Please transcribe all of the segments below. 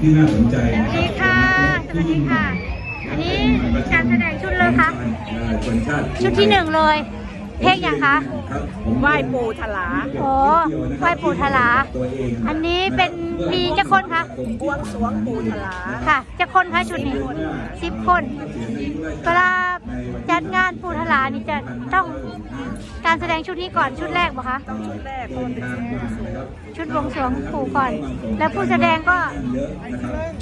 ที่น่าสนใจสวัสดีค่ะ สวัสดีค่ะ อันนี้การแสดงชุดเลยคะชนชาติชุดที่หนึ่งเลย เพลงอย่างคะครับผมไหว้ปู่ทลาโอ้ไหว้ปู่ทลาตัวเองอันนี้เป็นมีเจ้าคนคะบวงสรวงปู่ทลา ค่ะเจ้าคนคะชุดนี้สิบคนเวลา จัดงานปู่ทลานี่จะต้องการแสดงชุดนี้ก่อนชุดแรกบ่คะต้องชุดแรกเพราะมันเป็นชุดบวงสรวงชุดบวงสรวงปู่ก่อน แล้วผู้แสดงก็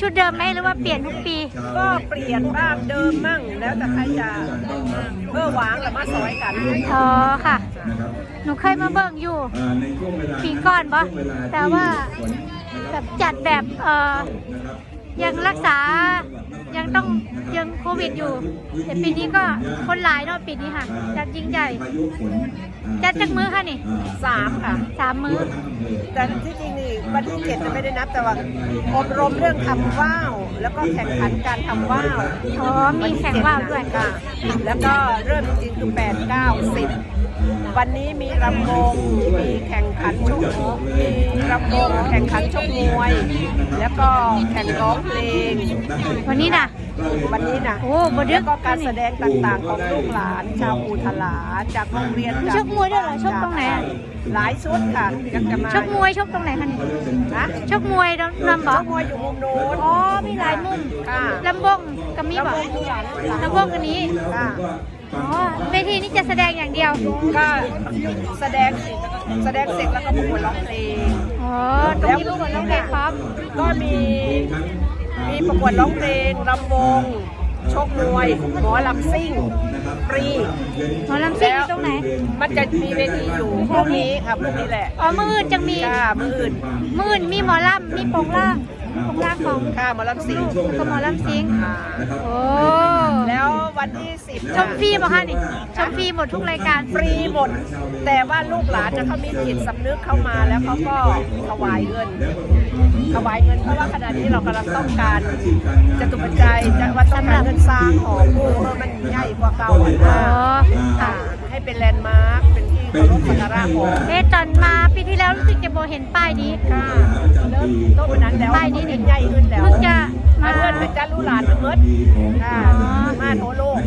ชุดเดิมไหมหรือว่าเปลี่ยนทุกปี ก็เปลี่ยนบ้างเดิมมั่งแล้วแต่ใครจะเพื่อหวางหรือมาซอยกันอ๋อค่ะนะครับหนูเคยมาเบิ่งอยู่อ่าในช่วงเวลาปีก่อนปะช่วงเลแต่ว่าที่ฝนนะคแบรับบจัดแบบเอ่อนะครับ ยังรักษายังต้องยังโควิดอยู่ แต่ปีนี้ก็คนหลายเนาะปีนี้ค่ะ จัดยิ่งใหญ่พายุฝนอ่าจัดจากมือค่ะนี่อ่าสามค่ะสามมือแต่ที่จริงนี่วันที่เจ็ดจะไม่ได้นับแต่ว่าอบรมเรื่องทำว่าว แล้วก็แข่งขันการทำว่าวอ๋อมีแข่งว่าวด้วยค่ะแล้วก็เริ่มจริงๆคือแปดเก้าสิบวันนี้มีรำวงมีแข่งขันชกมวยมีรำวงแข่งขันชกมวย แล้วก็แข่งร้องเพลง วันนี้น่ะวันนี้นะโอ้บ่ดึแล้กวก็การแสดงต่างๆของลูกหลานชาวปูทลาจากโรงเรียนชกมวยด้วยเหรอชกตรงไหนอะ หลายชุดค่ะยังจะมาชกมวยชกตรงไหนคะนี่นะชกมวยนำนำชบ่กมวยอยู่มุมโน้นอ๋อมีหลายมุมค่ะลำวงกับมีบ่ลำวงลูกหลานลูกหลานลำวงกันนี้ค่ะอ๋อเวทีนี้จะแสดงอย่างเดียวก็แสดงแสดงเสร็จแล้วก็ประกวดร้องเพลง อ๋อตรงนี้ลูกคนร้องเพลงพร้อมก็มี มีประกวดร้องเพลงรำวงชกมวย หมอลำซิ่งฟรีหมอลำซิ่งอยู่ตรงไหน มันจะมีเวทีอยู่พรุ่งนี้ครับพรุ่งนี้แหละ อ๋อมืออื่นจังมี ค่ะมืออื่น มืออื่นมีหมอลำมีโปงล่าง โปงล่างของค่ะหมอลำซิ่งกับหมอลำซิงค่ะโอ้แล้ววันที่สิบชมฟรีบ่คะนี่ชมฟรีหมดทุกรายการฟรีหมด แต่ว่าลูกหลานนะเขามีจิตสำนึกเข้ามาแล้วเขาก็ถวายเงินถวายเงินเพราะว่าขณะนี้เรากำลังต้องการจะตุปัจจัยจะว่าต้องการเงินสร้างของผู้เพื่อมันใหญ่กว่าเก่าอะอ๋อนะค่ะให้เป็นแลนด์มาร์คเป็นที่เคารพสักการะของเอ๊ะตอนมาปีที่แล้วรู้สึกจะโบเห็นป้ายนี้ค่ะเริ่มต้นวันนั้นแล้วป้าย นี้นี่ใหญ่ขึ้นแล้วเพิ่งจะมาเพื่อนเป็นจ้าลูกหลานเมิดค่ะมาโทโลก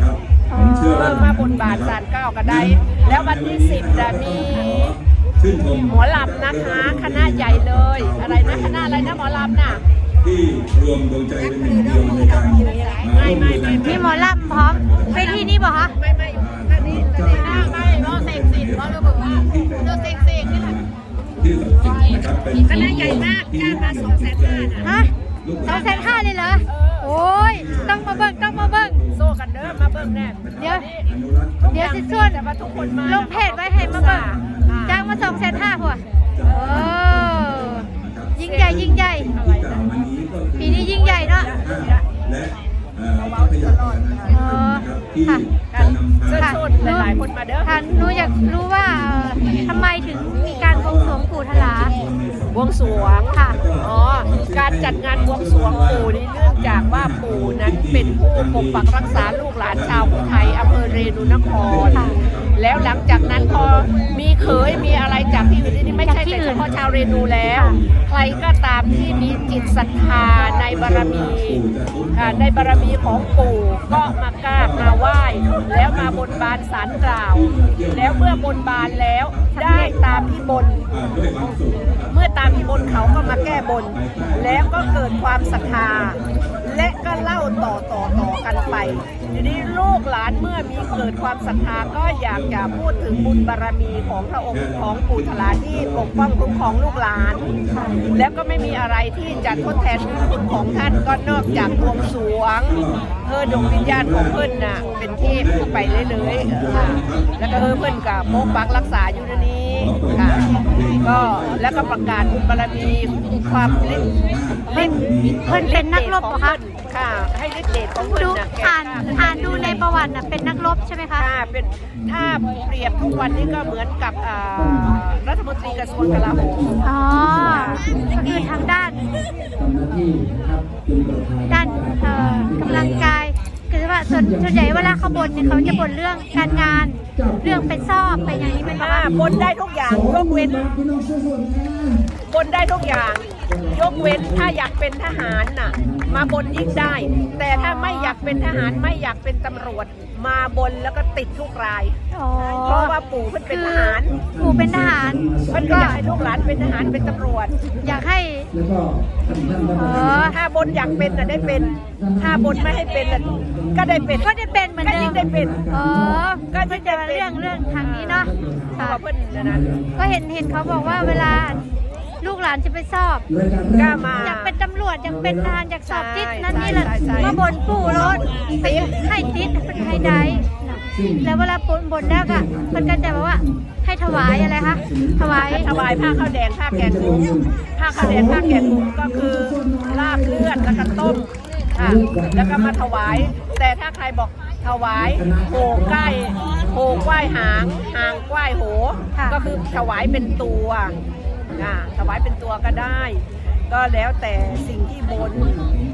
อ๋อเพิ่มมาบนบาทสารเก้าก็ได้ แล้ววันที่สิบจะมีชื่นชมหมอลำนะคะคณะใหญ่เลย อะไรนะคณะอะไรนะหมอลำน่ะที่รวมดวงใจเป็นหนึ่งเดียวในการไม่ไม่ไม่มีหมอลำพร้อมเวทีนี้บ่คะไม่ไม่อันนี้อันนี้ไม่ไม่รอเสกสิทธิ์รอเราบอกว่าเราเสกเนะครับเป็นคณะใหญ่มากจ้างมาสองแสนห้านะฮะสองแสนห้าเลยเหรอ โอ้ย ต้องมาเบิ่งต้องมาเบิ่งโซ่กันเด้อมาเบิ่งแน่เดี๋ยวอนุรักษ์เดี๋ยวจะชวนแต่ว่าทุกคนมาลงเพจไว้ให้มาเบิ่งจ้างมาสองแสนห้าหัวโอ้ยิ่งใหญ่ยิ่งใหญ่ที่กล่าวมานี้ก็คือปีนี้ยิ่งใหญ่เนาะและเอ่อทรัพยากรนะครับที่ค่ะจะนำเชิญพาชวนหลายๆคนมาเด้อค่ะหนูอยากรู้ วงสรวงค่ะ อ๋อ การจัดงานบวงสรวงปู่นี่เนื่องจากว่าปู่นั้นเป็นผู้ปกปักรักษาลูกหลานชาวพุทธไทยอำเภอเรนูนครค่ะ แล้วหลังจากนั้นพอมีเขยมีอะไรจากที่อื่นนี่ไม่ใช่จากที่แต่อื่เฉนพาะชาวเรนูแล้ว ใครก็ตามที่มีจิตศรัทธาในบารมีค่ะในบารมีของปู่ก็มากราบมาไหว้แล้วมาบนบานสารกล่าว แล้วเมื่อบนบานแล้วได้ตามที่บนอ่าด้วยความสุขเมื่อตามที่บนเขาก็มาแก้บน แล้วก็เกิดความศรัทธา และก็เล่าต่อต่อต่อกันไปทีนี้ลูกหลานเมื่อมีเกิดความศรัทธาก็อยากจะพูดถึงบุญบารมีของพระองค์ของปู่ทลาที่ปกป้องคุ้มครองลูกหลาน แล้วก็ไม่มีอะไรที่จะทดแทนบุญคุณของท่านก็นอกจากบวงสรวงเพื่อดวงวิญญาณของเพิ่นน่ะเป็นเทพไปเรื่อยๆค่ะแล้วก็เพิ่อนกับปกปักรักษาอยู่นนี้ ค่ะก็แล้วก็ประกาศบุญบารมีความฤทธิ์ฤทธิ์เพิ่นเป็นนักรบเหรอคะ ค่ะ ให้ฤทธิ์เดชของเพิ่นดูน่ะแก่อ่านกล้อ่านดูในประวัติน่ะเป็นนักรบใช่ไหมคะ ค่ะเป็นถ้าเปรียบทุกวันนี้ก็เหมือนกับอ่ารัฐมนตรีกระทรวงกลาโหม อ๋อคือทางด้าน ด้านเอ่อกำลังกายคือว่า ส่วนส่วนใหญ่เวลาเขาบ่นเนี่ยเขาจะบ่นเรื่องการงาน เรื่องไปซ่อมไปอย่างนี้เป็นว่าคะบนได้ทุกอย่างยกเว้นบนได้ทุกอย่าง เว้นถ้าอยากเป็นทหารน่ะ มาบนยิ่งได้ แต่ถ้าไม่อยากเป็นทหารไม่อยากเป็นตำรวจ มาบนแล้วก็ติดทุกราย อ๋อเพราะว่าปู่เพิ่นเป็นทหารปู่เป็นทหาร เพิ่นก็อยากให้ลูกหลานเป็นทหารเป็นตำรวจ อยากให้แล้วก็ท่านท่านอ๋อถ้าบนอยากเป็นน่ะได้เป็น ถ้าบนไม่ให้เป็นน่ะก็ได้เป็น ก็ได้เป็นเหมือนก็เดิยิ่มงได้เป็น อ๋อก็ก็ยิ่งจะได้เป็นเรื่องเรื่องทางนี้เนาะเพราะค่ะ ว่าเพิ่นนะนะ ก็เห็นเห็นเขาบอกว่าเวลา ลูกหลานจะไปสอบรายการกแรล้ากมา อยากเป็นตำรวจอยากเป็นทหารอยากสอบติดนั่นใช่นี่แหละใช่ใช่ มาบนปู่รถติดให้ติดเป็นไฮไดท์แล้วเวลาบนบนแล้วก็มันก็จะแบบว่าให้ถวายอะไรคะถวายถวายผ้าข้าวแดงผ้าแกงกุ้งผ้าข้าวแดงผ้าแกงกุ้งก็คือลาบเลือดแล้วก็ต้มค่ะแล้วก็มาถวาย แต่ถ้าใครบอกถวายโหใกล้โหกว้ายหางหางกว้ายโหค่ะก็คือถวายเป็นตัว อ่าถวายเป็นตัวก็ได้ ก็แล้วแต่สิ่งที่บน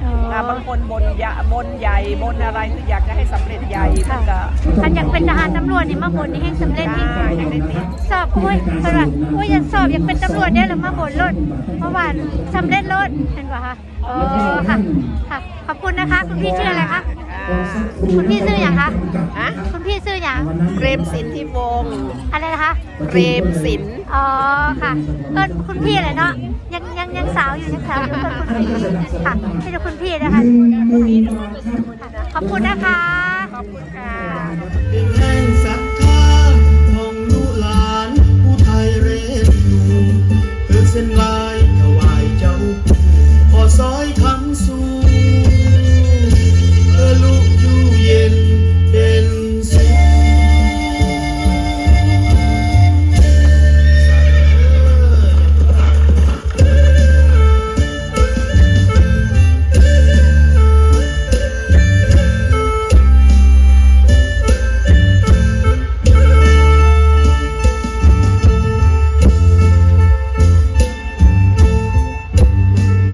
อ๋ออ่าบางคนบนใหญ่บนใหญ่บนอะไรคืออยากจะให้สำเร็จใหญ่มันก็ท่านอยากเป็นทหารตำรวจนี่มาบนนี่ให้สำเร็จที่ได้อยากได้ติดสอบอุ้ยเพราะว่าอุ้ยอยากสอบอยากเป็นตำรวจได้หรือมาบนรถเมื่อวานสำเร็จรถเห็นปะคะอ๋อค่ะค่ะขอบคุณนะคะ คุณพี่ชื่ออะไรคะอ่าคุณพี่ชื่ออย่างคะฮะ เปรมสินทิวงศ์อะไรนะคะเปรมสินอ๋อค่ะก็คุณพี่เลยเนาะยังยังยังสาวอยู่ยังสาวอยู่ก็คุณพี่ค่ะให้ดูคุณพี่นะคะขอบคุณนะคะ ขอบคุณค่ะแห่งศรัทธาของลูกหลานผู้ไทยเรนอยู่คือเส้นลา